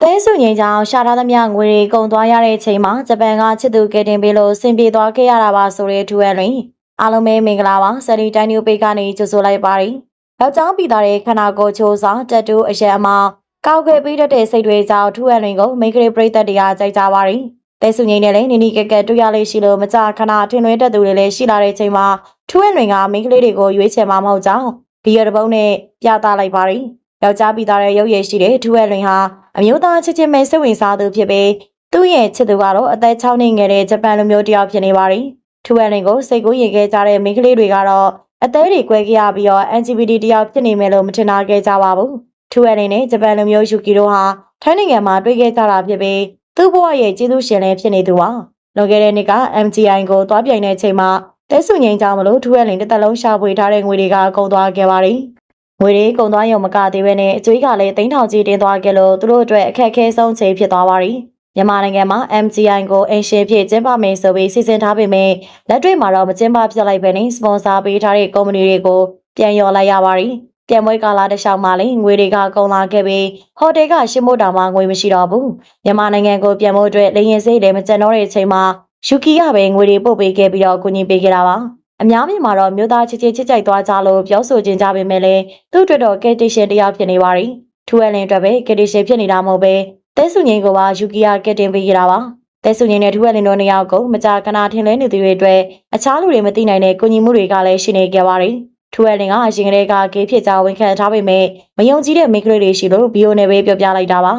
။တဲဆုငိန်ကြောင့်ရှာထားသမျှငွေတွေကုန်သွားရတဲ့အချိန်မှာဂျပန်ကချစ်သူကယ်တင်ပေးလို့ဆင်ပြေသွားခဲ့ရတာပါဆိုတဲ့ထူးရတွင်အားလုံးပဲမင်္ဂလာပါဆယ်ရီတိုင်း뉴ပေကနေကြိုဆိုလိုက်ပါရစေ။ယောက်ျားပြည်သားတဲ့ခန္ဓာကိုယ်ချိုးစားတက်တူအရက်အမောင်ကောက်ွယ်ပေးတတ်တဲ့စိတ်တွေကြောင့်ထူးရတွင်ကိုမိန်းကလေးပြိသက်တရားကြိုက်ကြပါရစေ။တဲဆုငိန်နဲ့လည်းနီနီကက်ကက်တွေ့ရလေးရှိလို့မကြခဏထင်လွဲတတ်သူတွေလည်းရှိလာတဲ့အချိန်မှာထူးရတွင်ကမိန်းကလေးတွေကိုရွေးချယ်မှာမဟုတ်ကြောင်းဗီဒီယိုတစ်ပုဒ်နဲ့ပြသလိုက်ပါရစေ။ ယောက်ျားပြည်သားတဲ့ရုပ်ရည်ရှိတဲ့ထူးရတွင်ဟာအမျိုးသားချစ်ချင်းမဲစိတ်ဝင်စားသူဖြစ်ပြီးသူ့ရဲ့ချစ်သူကတော့အသက်6နှစ်ငယ်တဲ့ဂျပန်လူမျိုးတစ်ယောက်ဖြစ်နေပါသည်။ထူဝမ်လင်ကိုစိတ်ကူးရင်ခဲ့ကြတဲ့မိန်းကလေးတွေကတော့အသေးတွေကွဲခဲ့ရပြီးတော့ LGBT တစ်ယောက်ဖြစ်နေမယ်လို့မထင်တာခဲ့ကြပါဘူး။ထူဝမ်လင်နဲ့ဂျပန်လူမျိုးယူကီတို့ဟာထိုင်းနိုင်ငံမှာတွေ့ခဲ့ကြတာဖြစ်ပြီးသူ့ဘဝရဲ့ကျေးဇူးရှင်လည်းဖြစ်နေသူပါ။လွန်ခဲ့တဲ့နှစ်က MGI ကိုတွားပြိုင်တဲ့အချိန်မှာတဲဆုငိန်ကြောင့်မလို့ထူဝမ်လင်တစ်သက်လုံးရှာဖွေထားတဲ့ငွေတွေကကုန်သွားခဲ့ပါသည်။ ငွေတွေကုန်သွားရုံမကသေးပဲနဲ့အကျွေးကလည်းတိန်းထောင်ကြီးတင်သွားကြလို့သူတို့အတွက်အခက်အခဲဆုံးချိန်ဖြစ်သွားပါပြီ။မြန်မာနိုင်ငံမှာ MGI ကိုအင်ရှင်ဖြစ်ကျင်းပမယ်ဆိုပြီးစီစဉ်ထားပေမဲ့လက်တွေ့မှာတော့မကျင်းပဖြစ်လိုက်ပဲနဲ့စပွန်ဆာပေးထားတဲ့ကုမ္ပဏီတွေကိုပြန်ရော်လိုက်ရပါပြီ။ပြန်ပွဲကာလာတစ်လျှောက်မှာလည်းငွေတွေကကုန်လာခဲ့ပြီးဟိုတယ်ကရှင်းမို့တောင်မှငွေမရှိတော့ဘူး။မြန်မာနိုင်ငံကိုပြန်ဖို့အတွက်လေရင်စိတ်လည်းမကျန်တော့တဲ့အချိန်မှာယူကီကပဲငွေတွေပို့ပေးခဲ့ပြီးတော့ကူညီပေးခဲ့တာပါ။ အများပြည်မှာတော့မြို့သားချစ်ချစ်ချစ်ကြိုက်သွားကြလို့ပြောဆိုခြင်းကြပေမဲ့လည်းသူ့အတွက်တော့ကယ်တီရှင်တရားဖြစ်နေပါရီထူအလင်အတွက်ပဲကယ်တီရှင်ဖြစ်နေတာမဟုတ်ပဲတဲဆုငိန်ကိုပါယူကီယာကယ်တင်ပေးကြတာပါတဲဆုငိန်နဲ့ထူအလင်တို့နှစ်ယောက်ကိုမကြာခဏထင်လဲနေသူတွေအတွက်အခြားလူတွေမသိနိုင်တဲ့ကိုညီမှုတွေကလည်းရှိနေကြပါရီထူအလင်ကအရင်ကတည်းကကေးဖြစ်ကြဝန်ခံထားပေမဲ့မယုံကြည်တဲ့မိန်းကလေးတွေရှိလို့ဘီယိုနဲ့ပဲပြောပြလိုက်တာပါ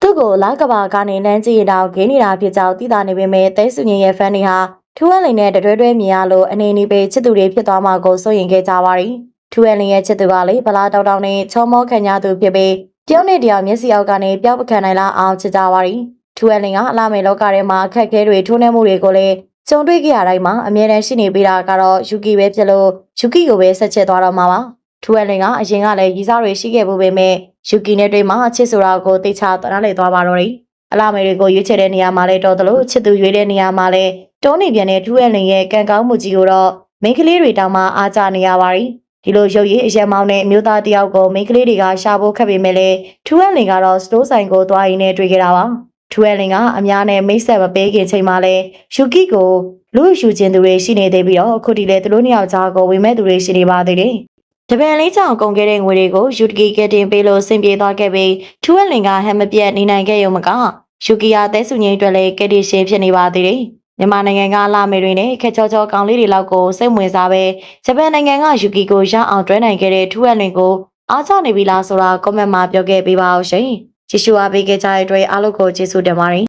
သူ့ကိုလာကဘာကနေလမ်းကြည့်ရတော့ဂိမ်းနေတာဖြစ်ကြောင်းသိတာနေပေမဲ့တဲဆုငိန်ရဲ့ဖန်တွေဟာ ထူအလင်နဲ့တတွဲတွဲမြင်ရလို့အနေနီပေချစ်သူတွေဖြစ်သွားမှာကိုစိုးရင်ခဲ့ကြပါရီထူအလင်ရဲ့ချစ်သူကလေဗလာတောက်တောက်နဲ့ချောမောခံကြသူဖြစ်ပြီးတယောက်နဲ့တယောက်မျက်စိအောက်ကနေပျောက်ပခံနိုင်လားအောင်ချစ်ကြပါရီထူအလင်ကအလာမေလောကထဲမှာအခက်အခဲတွေထိုးနှက်မှုတွေကိုလည်းကြုံတွေ့ကြရတိုင်းမှာအမြဲတမ်းရှိနေပေးတာကတော့ယူကီပဲဖြစ်လို့ယူကီကိုပဲဆက်ချစ်သွားတော့မှာပါထူအလင်ကအရင်ကလည်းရီစားတွေရှိခဲ့မှုပေမဲ့ယူကီနဲ့တွေ့မှချစ်ဆိုတာကိုသိချတနားလေသွားပါတော့တယ်အလာမေတွေကိုရွေးချယ်တဲ့နေရာမှာလည်းတော်တယ်လို့ချစ်သူရွေးတဲ့နေရာမှာလည်း တိုးနေပြန်တဲ့ထူးရလင်ရဲ့ကံကောင်းမှုကြီးကိုတော့မိန်းကလေးတွေတောင်မှအားကြနေရပါရီဒီလိုရုပ်ရည်အရက်မောင်းတဲ့မျိုးသားတယောက်ကိုမိန်းကလေးတွေကရှာဖို့ခက်ပေမဲ့လည်းထူးရလင်ကတော့စတိုးဆိုင်ကိုသွားရင်းနဲ့တွေ့ခဲ့တာပါထူးရလင်ကအများနဲ့မိတ်ဆက်မပေးခင်ချိန်မှာလဲယူကီကိုလူယူခြင်းသူတွေရှိနေသေးပြီးတော့အခုဒီလေသူတို့နှစ်ယောက်ကြားကိုဝင်မဲ့သူတွေရှိနေပါသေးတယ်တပန်လေးချောင်ကုန်ခဲ့တဲ့ငွေတွေကိုယူကီကတင်ပေးလို့ဆင်ပြေသွားခဲ့ပြီးထူးရလင်ကဟမ်မပြတ်နေနိုင်ခဲ့ရုံမကယူကီယာတဲစုငိမ့်အတွက်လည်းကက်တီရှင်ဖြစ်နေပါသေးတယ် မြန်မာနိုင်ငံကလာမေတွေနဲ့ခက်ချောချောကောင်လေးတွေလောက်ကိုစိတ်ဝင်စားပဲဂျပန်နိုင်ငံကယူကီကိုရအောင်တွဲနိုင်ခဲ့တဲ့ထူအပ်လင်ကိုအားချနေပြီလားဆိုတာကွန်မန့်မှာပြောခဲ့ပေးပါအောင်ရှင်။ကြည့်ရှုအားပေးခဲ့ကြတဲ့အတွက်အားလုံးကိုကျေးဇူးတင်ပါတယ်